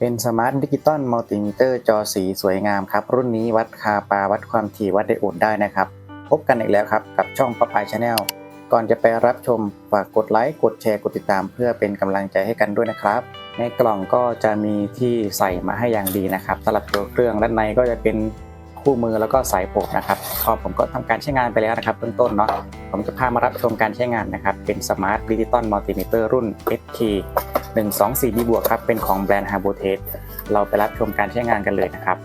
เป็นสมาร์ทดิจิตอลมัลติมิเตอร์จอสีสวยงามครับ รุ่นนี้วัดคาปาวัดความถี่วัดไดโอดได้นะครับ พบกันอีกแล้วครับ กับช่องป๊อปอายชาแนลก่อนจะไปรับชม ฝากกดไลค์กดแชร์กดติดตาม เพื่อเป็นกำลังใจให้กันด้วยนะครับ ในกล่องก็จะมีที่ใส่มาให้อย่างดีนะครับสำหรับตัวเครื่องด้านในก็จะเป็นคู่มือแล้วก็สายปกนะครับพอผมก็ทำการใช้งานไปแล้วนะครับเบื้องต้นเนาะผมจะพามารับชมการใช้งานนะครับเป็นสมาร์ทดิจิตอลมัลติมิเตอร์รุ่น ST 124 b บวกครับ เป็นของแบรนด์ h a r b o t e เราไปรับชมการใช้งานกันเลยนะครับ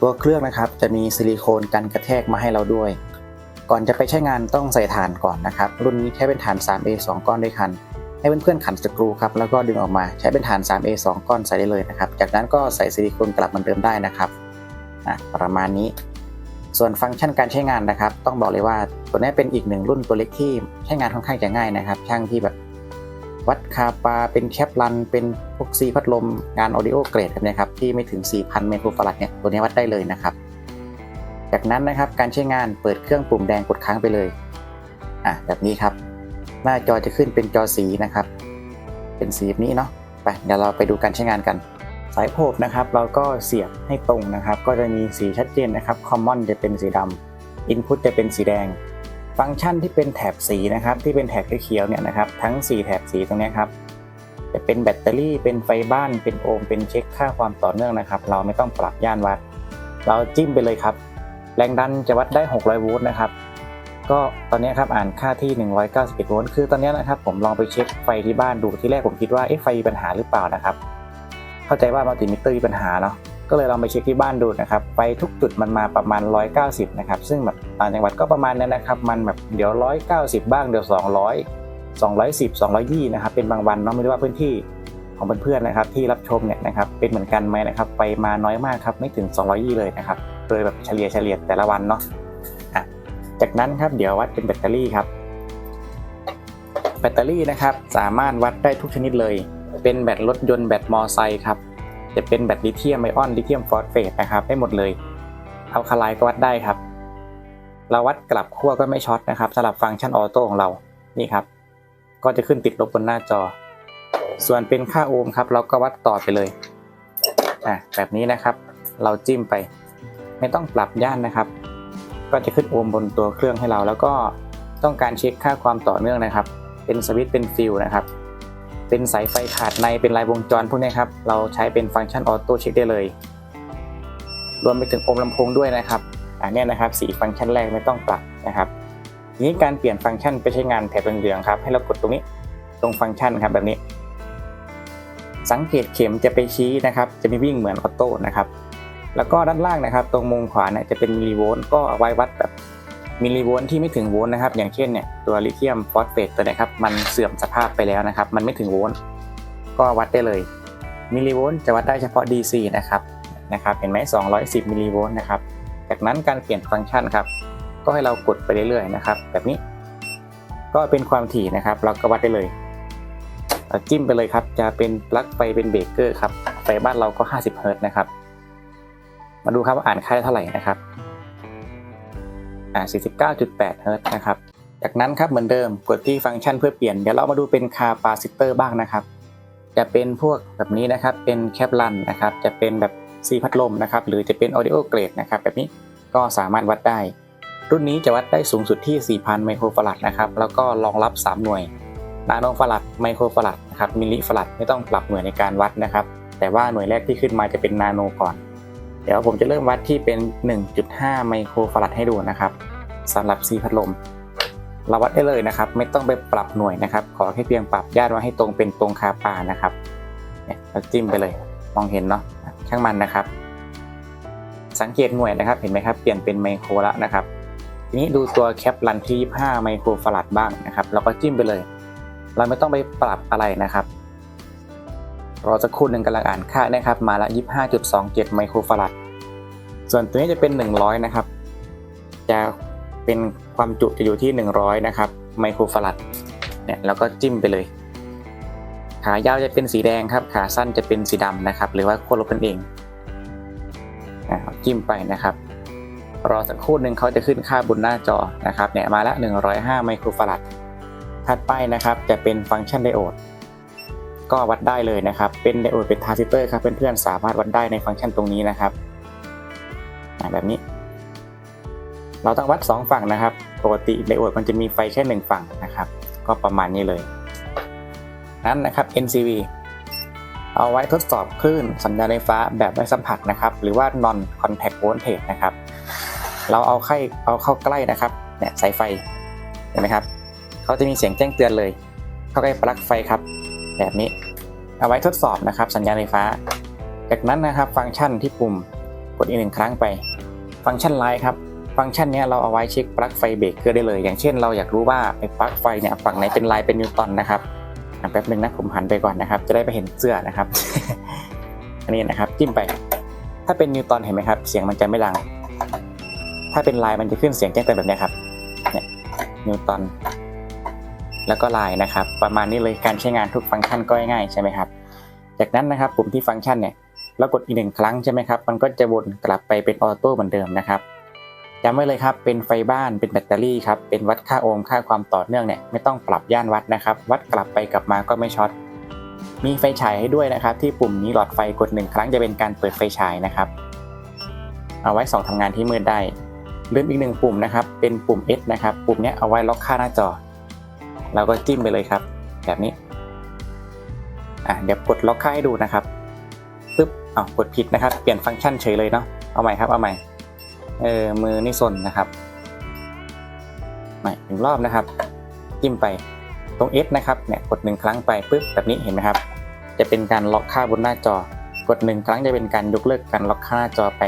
ตัวเครื่องนะครับจะมีซิลิโคนกันกระแทกมาให้เราด้วย ก่อนจะไปใช้งานต้องใส่ฐานก่อนนะครับ รุ่นนี้ใช้เป็นฐาน 3A 2 ก้อนด้วยกัน ให้เพื่อนๆขันสกรูครับ แล้วก็ดึงออกมาใช้เป็นฐาน 3A 2 ก้อนใส่ได้เลยนะครับ จากนั้นก็ใส่ซิลิโคนกลับเหมือนเดิมได้นะครับประมาณนี้ ส่วนฟังก์ชันการใช้งานนะครับ ต้องบอกเลยว่าตัวนี้เป็นอีกหนึ่งรุ่นตัวเล็กที่ใช้งานค่อนข้างจะง่ายนะครับ ช่างที่แบบ วัดคาปา เป็นแคปลัน เป็นพวกซีพัดลมงานออดิโอเกรดนี้ครับที่ไม่ถึง 4,000ไมโครฟาราดเนี่ยตัวนี้วัดได้เลยนะครับ จากนั้นนะครับการใช้งานเปิดเครื่องปุ่มแดงกดค้างไปเลยอะแบบนี้ครับ หน้าจอจะขึ้นเป็นจอสีนะครับ เป็นสีแบบนี้เนาะไปเดี๋ยวเราไปดูการใช้งานกันสายโพบนะครับเราก็เสียบให้ตรงนะครับ ก็จะมีสีชัดเจนนะครับ Common จะเป็นสีดำ Input จะเป็นสีแดง ฟังก์ชันที่เป็นแถบสีนะครับที่เป็นแถบเขียวเนี่ยนะครับทั้ง 4 แถบสีตรงนี้ครับจะเป็นแบตเตอรี่เป็นไฟบ้านเป็นโอห์มเป็นเช็คค่าความต่อเนื่องนะครับ เราไม่ต้องปรับย่านวัด เราจิ้มไปเลยครับ แรงดันจะวัดได้ 600 โวลต์นะครับ ก็ตอนนี้ครับอ่านค่าที่ 191 โวลต์คือตอนนี้นะครับผมลองไปเช็คไฟที่บ้านดูที่แรกผมคิดว่าเอ๊ะไฟมีปัญหาหรือเปล่านะครับ เข้าใจว่ามัลติมิเตอร์มีปัญหาเนาะ ก็เลยลองไปเช็คที่บ้านดูนะครับไฟทุกจุดมันมาประมาณ 190 นะครับ ซึ่งแบบต่างจังหวัดก็ประมาณนั้นนะครับ มันแบบเดี๋ยว 190 บ้างเดี๋ยว 200 210 220 นะครับ เป็นบางวันเนาะไม่รู้ว่าพื้นที่ของเพื่อนๆนะครับ ที่รับชมเนี่ยนะครับเป็นเหมือนกันไหมนะครับไฟมาน้อยมากครับไม่ถึง 220 เลยนะครับโดยแบบเฉลี่ยเฉลี่ยแต่ละวันเนาะะจากนั้นครับเดี๋ยววัดเป็นแบตเตอรี่ครับ แบตเตอรี่นะครับสามารถวัดได้ทุกชนิดเลย เป็นแบตรถยนต์แบตมอไซค์ครับ จะเป็นแบตลิเธียมไอออนลิเธียมฟอสเฟตนะครับได้หมดเลยเอาคาไลน์ก็วัดได้ครับ เราวัดกลับขั้วก็ไม่ช็อตนะครับสำหรับฟังก์ชันออโต้ของเรานี่ครับ ก็จะขึ้นติดลบบนหน้าจอ ส่วนเป็นค่าโอห์มครับ เราก็วัดต่อไปเลยอะแบบนี้นะครับ เราจิ้มไป ไม่ต้องปรับย่านนะครับ ก็จะขึ้นโอห์มบนตัวเครื่องให้เรา แล้วก็ต้องการเช็คค่าความต่อเนื่องนะครับ เป็นสวิตช์เป็นฟิลนะครับ เป็นสายไฟขาดในเป็นลายวงจรพวกนี้ครับ เราใช้เป็นฟังก์ชันออโต้เช็คได้เลย รวมไปถึงโอมลำโพงด้วยนะครับอันนี้นะครับสีฟังก์ชันแรกไม่ต้องปรับนะครับทีนี้การเปลี่ยนฟังก์ชันไปใช้งานแถบเหลืองๆครับ ให้เรากดตรงนี้ตรงฟังก์ชันครับแบบนี้ สังเกตเข็มจะไปชี้นะครับ จะมีวิ่งเหมือนออโต้นะครับ แล้วก็ด้านล่างนะครับ ตรงมุมขวาเนี่ยจะเป็นมิลลิโวลต์ก็เอาไว้วัดแบบ มิลลิโวลต์ที่ไม่ถึงโวลต์นะครับ อย่างเช่นเนี่ยตัวลิเธียมฟอสเฟตตัวนี้ครับมันเสื่อมสภาพไปแล้วนะครับ มันไม่ถึงโวลต์ก็วัดได้เลย มิลลิโวลต์จะวัดได้เฉพาะ DC นะครับนะครับเห็นไหม210 มิลลิโวลต์นะครับ จากนั้นการเปลี่ยนฟังก์ชันครับ ก็ให้เรากดไปเรื่อยๆนะครับ แบบนี้ ก็เป็นความถี่นะครับ เราก็วัดได้เลยเจิ้มไปเลยครับ จะเป็นปลั๊กไฟเป็นเบรกเกอร์ครับไฟบ้านเราก็ 50 เฮิรต์นะครับ มาดูครับว่าอ่านค่าได้เท่าไหร่นะครับ อ่า49.8เฮิรตซ์นะครับ จากนั้นครับเหมือนเดิมกดที่ฟังก์ชันเพื่อเปลี่ยน เดี๋ยวเรามาดูเป็นคาปาซิเตอร์บ้างนะครับ จะเป็นพวกแบบนี้นะครับ เป็นแคปลันนะครับ จะเป็นแบบซีพัดลมนะครับ หรือจะเป็นออดิโอเกรดนะครับ แบบนี้ก็สามารถวัดได้ รุ่นนี้จะวัดได้สูงสุดที่ 4,000 ไมโครฟาราดนะครับ แล้วก็รองรับ 3 หน่วย นาโนฟาราดไมโครฟาราดนะครับ มิลลิฟาราดไม่ต้องปรับหน่วยในการวัดนะครับ แต่ว่าหน่วยแรกที่ขึ้นมาจะเป็นนาโนก่อน เดี๋ยวผมจะเริ่มวัดที่เป็น 1.5 ไมโครฟาราดให้ดูนะครับสำหรับซีพัดลม เราวัดได้เลยนะครับ ไม่ต้องไปปรับหน่วยนะครับ ขอแค่เพียงปรับย่านไว้ให้ตรงเป็นตรงคาปานะครับเนี่ยเราจิ้มไปเลย มองเห็นเนาะช่างมันนะครับ สังเกตหน่วยนะครับเห็นไหมครับ เปลี่ยนเป็นไมโครแล้วนะครับ ทีนี้ดูตัวแคปลันที่ 25 ไมโครฟาราดบ้างนะครับ เราก็จิ้มไปเลย เราไม่ต้องไปปรับอะไรนะครับ รอสักครู่หนึ่งกำลังอ่านค่านะครับ มาละ 25.27 ไมโครฟาราด ส่วนตัวนี้จะเป็น 100 นะครับ จะเป็นความจุจะอยู่ที่ 100 นะครับ ไมโครฟาราด เนี่ยแล้วก็จิ้มไปเลย ขายาวจะเป็นสีแดงครับ ขาสั้นจะเป็นสีดำนะครับ หรือว่าขั้วลบนั่นเองนะครับจิ้มไปนะครับ รอสักครู่หนึ่งเขาจะขึ้นค่าบนหน้าจอนะครับ เนี่ยมาละ 105 ไมโครฟาราด ถัดไปนะครับจะเป็นฟังก์ชันไดโอด ก็วัดได้เลยนะครับ เป็นไดโอดเป็นทรานซิสเตอร์ครับเพื่อนๆสามารถวัดได้ในฟังก์ชันตรงนี้นะครับแบบนี้ เราต้องวัด 2 ฝั่งนะครับ ปกติไดโอดมันจะมีไฟแค่ 1 ฝั่งนะครับ ก็ประมาณนี้เลย นั้นนะครับ NCV เอาไว้ทดสอบคลื่นสัญญาณไฟฟ้าแบบไม่สัมผัสนะครับ หรือว่า non contact voltage นะครับ เราเอาเข้เอาเข้าใกล้นะครับเนี่ยสายไฟเห็นไหมครับเขาจะมีเสียงแจ้งเตือนเลย เข้าใกล้ปลั๊กไฟครับ แบบนี้ เอาไว้ทดสอบนะครับ สัญญาณไฟฟ้า จากนั้นนะครับฟังก์ชันที่ปุ่มกดอีกหนึ่งครั้งไป ฟังก์ชันไลท์ครับ ฟังก์ชันนี้เราเอาไว้เช็คปลั๊กไฟเบรกเกอร์ได้เลย อย่างเช่นเราอยากรู้ว่าไอ้ปลั๊กไฟเนี่ยฝั่งไหนเป็นไลน์เป็นนิวตันนะครับอะแป๊บหนึงนะผมหันไปก่อนนะครับ จะได้ไปเห็นเสื้อนะครับ อันนี้นะครับจิ้มไป ถ้าเป็นนิวตันเห็นไหมครับ เสียงมันจะไม่ดัง ถ้าเป็นไลน์มันจะขึ้นเสียงแจ้งเตือนแบบนี้ครับ เนี่ยนิวตัน แล้วก็ไลน์นะครับ ประมาณนี้เลยการใช้งานทุกฟังก์ชันก็ง่ายใช่ไหมครับ จากนั้นนะครับปุ่มที่ฟังก์ชันเนี่ยเรากดอีกหนึ่งครั้งใช่ไหมครับ มันก็จะวนกลับไปเป็นออโต้เหมือนเดิมนะครับจำไว้เลยครับ เป็นไฟบ้าน เป็นแบตเตอรี่ครับ เป็นวัดค่าโอห์ม ค่าความต่อเนื่องเนี่ย ไม่ต้องปรับย่านวัดนะครับ วัดกลับไปกลับมาก็ไม่ช็อต มีไฟฉายให้ด้วยนะครับ ที่ปุ่มนี้หลอดไฟกดหนึ่งครั้งจะเป็นการเปิดไฟฉายนะครับ เอาไว้ส่องทำงานที่มืดได้ลืมอีกหนึ่งปุ่มนะครับ เป็นปุ่ม S นะครับ ปุ่มนี้เอาไว้ล็อกค่าหน้าจอ เราก็จิ้มไปเลยครับ แบบนี้อะเดี๋ยวกดล็อกค่าให้ดูนะครับปึ๊บอ้าวกดผิดนะครับ เปลี่ยนฟังก์ชันเฉยเลยเนาะเอาใหม่ครับเอาใหม่เออมือนี่ซนนะครับใหม่หนึ่งรอบนะครับ จิ้มไปตรง S นะครับเนี่ยกดหนึ่งครั้งไปปึ๊บแบบนี้เห็นไหมครับ จะเป็นการล็อกค่าบนหน้าจอ กดหนึ่งครั้งจะเป็นการยกเลิกการล็อกค่าหน้าจอไป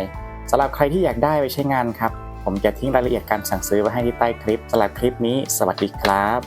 สำหรับใครที่อยากได้ไปใช้งานครับ ผมจะทิ้งรายละเอียดการสั่งซื้อไว้ให้ที่ใต้คลิปสำหรับคลิปนี้ สวัสดีครับ